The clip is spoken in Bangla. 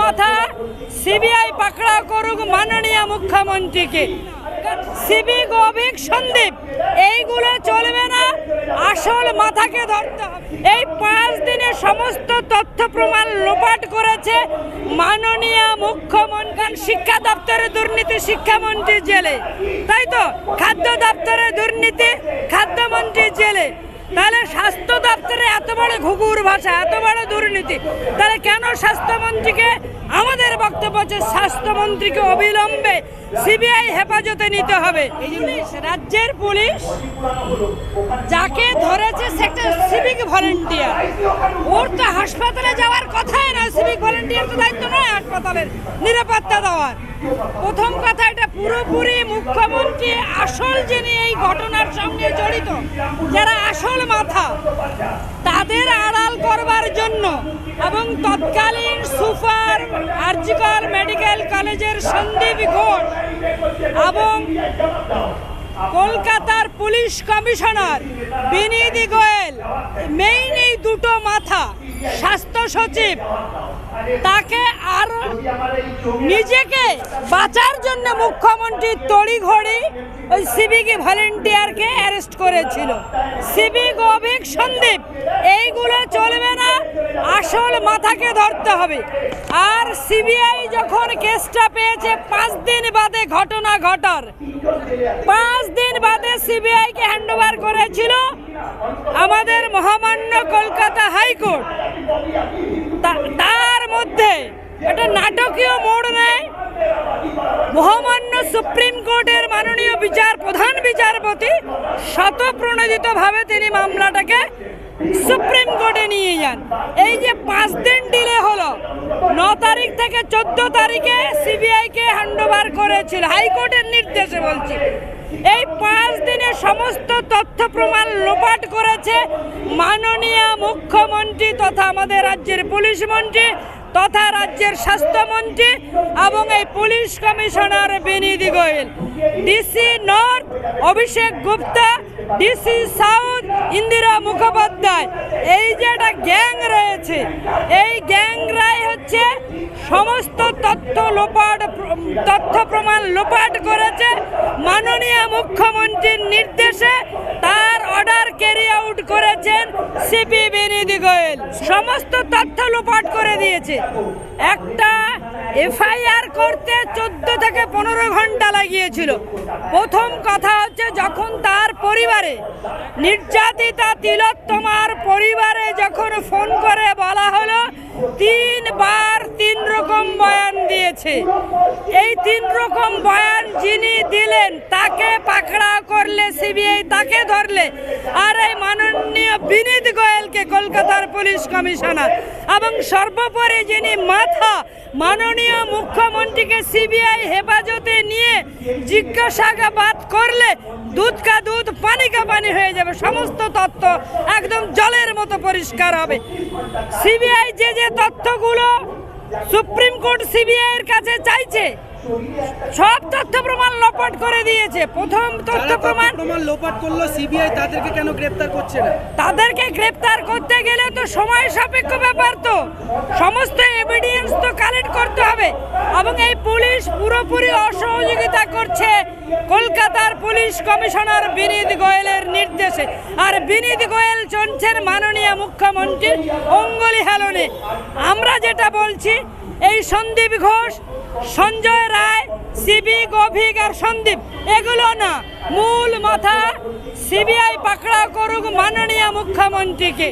মাথা সিবিআই পাকড়া করুক মাননীয় মুখ্যমন্ত্রীকে। সিবি অভিক সন্দীপ, এইগুলো চলবে না, আসল মাথাকে ধরতে হবে। এই পাঁচ দিনে সমস্ত তথ্য প্রমাণ লোপাট করেছে মাননীয় মুখ্যমন্ত্রী, শিক্ষা দপ্তরে দুর্নীতি শিক্ষামন্ত্রী জেলে। তাই তো? খাদ্য দপ্তরে দুর্নীতি জেলে তাহলে স্বাস্থ্য দপ্তরে এত বড় ঘুঘুর ভাষা, এত বড় দুর্নীতি, তাহলে কেন স্বাস্থ্যমন্ত্রীকে, আমাদের বক্তব্য যে স্বাস্থ্যমন্ত্রীকে অবিলম্বে সিবিআই হেফাজতে নিতে হবে। রাজ্যের পুলিশ যাকে ধরেছে সেটা সিভিক ভলেন্টিয়ার ওর তো হাসপাতালে যাওয়ার কথাই সিভিক ভলেন্টিয়ার তো দায়িত্ব নয় হাসপাতালের, নিরাপত্তা দেওয়ার। প্রথম কথা এটা পুরোপুরি মুখ্যমন্ত্রী আসল যিনি এই ঘটনার সঙ্গে জড়িত, যারা আসল মাথা, তাদের আড়াল করবার জন্য এবং তৎকালীন সুপার আর্জিকর মেডিকেল কলেজের সন্দীপ ঘোষ এবং কলকাতার police commissioner Vineet Goyal, main এই দুটো মাথা, স্বাস্থ্য সচিব, তাকে আর নিজেকে বাঁচার জন্য মুখ্যমন্ত্রী তড়িঘড়ি ওই সিভিক ভলেন্টিয়ারকে অ্যারেস্ট করেছিল। সিভিক অভিক সন্দীপ, এইগুলো চলবে না, আসল মাথাকে ধরতে হবে। আর সিবিআই যখন কেসটা পেয়েছে, পাঁচ দিন বাদে ঘটনা ঘটার। পাঁচ দিন বাদে সিবিআইকে হ্যান্ডওভার করেছিল আমাদের মহামান্য কলকাতা হাইকোর্ট তা- তার মধ্যে একটা নাটকীয় মোড় নেয় মহামান্য সুপ্রিম কোর্টের মাননীয় বিচার প্রধান বিচারপতি শতপ্রণোদিতভাবে তিনি মামলাটাকে সুপ্রিম কোর্টে নিয়ে যান এই যে পাঁচ দিন ডিলে হলো, ন তারিখ থেকে চোদ্দ তারিখে সিবিআইকে হ্যান্ডওভার করেছিল, হাইকোর্টের নির্দেশে বলছি। এই পাঁচ দিনে সমস্ত তথ্য প্রমাণ লোপাট করেছে মাননীয় মুখ্যমন্ত্রী তথা আমাদের রাজ্যের পুলিশ মন্ত্রী তথা রাজ্যের স্বাস্থ্যমন্ত্রী এবং এই police commissioner Vineet Goyal DC north Abhishek Gupta DC south Indira Mukhopadhyay. এই যে একটা গ্যাং রয়েছে, এই গ্যাংরাই হচ্ছে সমস্ত তথ্য লোপাট, তথ্য প্রমাণ লোপাট করেছে। মাননীয় মুখ্যমন্ত্রীর নির্দেশে তার অর্ডার ক্যারি আউট করেছেন সিপি বিনীতি গোয়েল সমস্ত তথ্য লোপাট করে দিয়েছে। একটা এফআইআর করতে চোদ্দ থেকে পনেরো ঘণ্টা লাগিয়েছিল। প্রথম কথা হচ্ছে যখন তার পরিবারে নির্যাতিতা তিলোত্তমার পরিবারে যখন ফোন করে বলা হলো, তিনবার তিন রকম বয়ান দিয়েছে। এই তিন রকম বয়ান যিনি দিলেন, তাকে পাকড়া করলে, সিবিআই তাকে ধরলে আর এই মাননীয় বিনীত গোয়েলকে কলকাতার পুলিশ কমিশনার এবং সর্বোপরি যিনি মাথা মাননীয় মুখ্যমন্ত্রীকে সিবিআই হেফাজতে নিয়ে জিজ্ঞাসাবাদ করলে দুধ কা দুধ পানি কা পানি হয়ে যাবে। সমস্ত তথ্য একদম জলের মতো পরিষ্কার হবে। সিবিআই যে যে তথ্যগুলো সুপ্রিম কোর্ট সিবিআই এর কাছে চাইছে সব তথ্য প্রমাণ লোপাট করে দিয়েছে। প্রথম তথ্য প্রমাণ প্রমাণ লোপাট করল সিবিআই তাদেরকে কেন গ্রেপ্তার করছে না? তাদেরকে গ্রেপ্তার করতে গেলে তো সময় সাপেক্ষ ব্যাপার তো। সমস্ত এভিডেন্স তো কালেক্ট করতে হবে। এবং এই পুলিশ পুরোপুরি অসহযোগিতা করছে কলকাতার পুলিশ কমিশনার বিনীত গোয়েলের নির্দেশে। আর বিনীত গোয়েল চলছেন মাননীয় মুখ্যমন্ত্রীর অঙ্গলি হেলনে। আমরা যেটা বলছি এই সন্দীপ ঘোষ সঞ্জয় রায়, সিবি গভীর আর সন্দীপ, এগুলো না। মূল মাথা সিবিআই পাকড়া করুক মাননীয় মুখ্যমন্ত্রীকে।